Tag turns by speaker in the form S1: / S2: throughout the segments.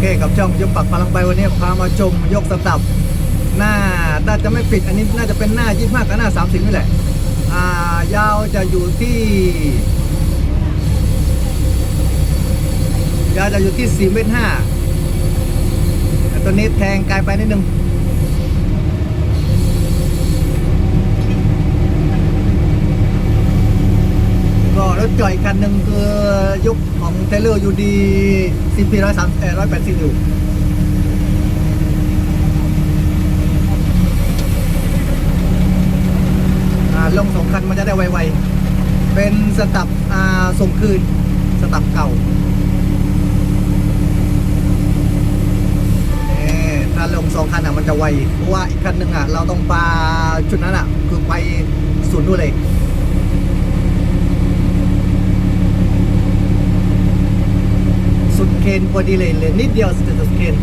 S1: เคกับช่องยกปักพลังไปวันนี้พามาชมยกสตับหน้าน่าจะไม่ปิดอันนี้น่าจะเป็นหน้ายี่มากกับหน้าสามสิบนี่แหละอ่ายาวจะอยู่ที่ยาวจะอยู่ที่สี่เมตรห้าต่ตัวนี้แทงไกลไปนิดนึง ก็รถ จ่อยคันหนึ่งคือยุคของเทเลอร์ยูดีซีพีร้อยสามเอร้อยแปดสิบอยู่อ่าลงสองคันมันจะได้ไวๆ เป็นสตับอ่าส่งคืน สตับเก่าเอ่อถ้าลงสองคันอะมันจะไว เพราะว่าอีกคันหนึ่งอะ เราต้องปาจุดนั้นอะ คือไปศูนย์นู่นเลย เคนพอดีเลยเลยนิดเดียวสุดสุดเคน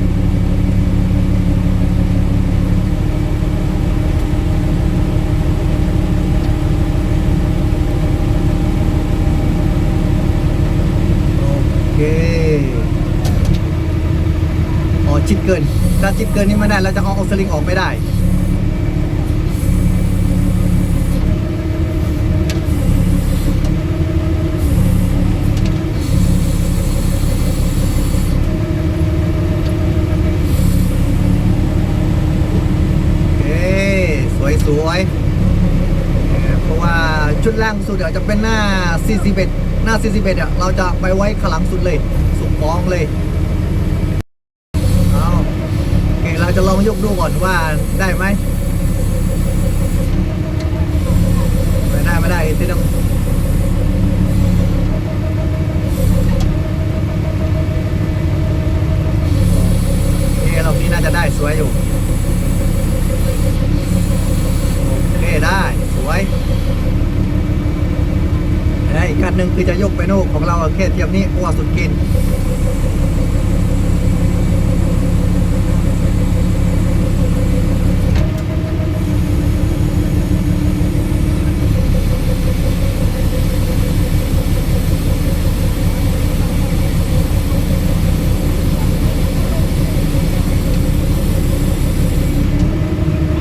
S1: โอเคอ๋อชิดเกิน ถ้าชิดเกินนี่ไม่ได้ เราจะเอาออกสลิงออกไม่ได้ โอเค สวยสวยๆเอ่อเพราะว่า ชุดล่างสุดเดี๋ยวจะเป็นหน้า 41 หน้า 41เนี่ยเราจะไปไว้ขลังสุดเลยสุดฟองเลยเอาโอเคเราจะลองยกดูก่อนว่าได้ไหมไม่ได้ไม่ได้ที่ต้องโอเคเรานี้น่าจะได้สวยอยู่ โอเค ได้ สวย กคันหนึ่งคือจะยกไปโน่ของเราแค่เทียมนี้เพราะว่าสุดกิน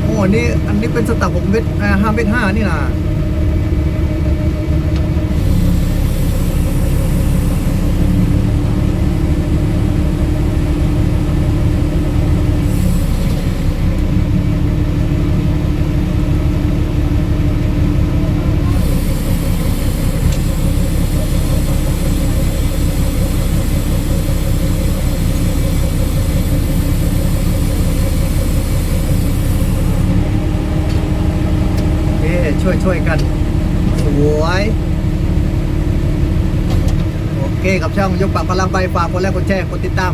S1: โอ้นี่อันนี้เป็นสตับผมเมตรห้าเมตรห้านี่นะโอเค ช่วยช่วยกัน สวย โอเคกับช่องยกปากพลังใบฝากคนแรกคนแชร์คนติดตาม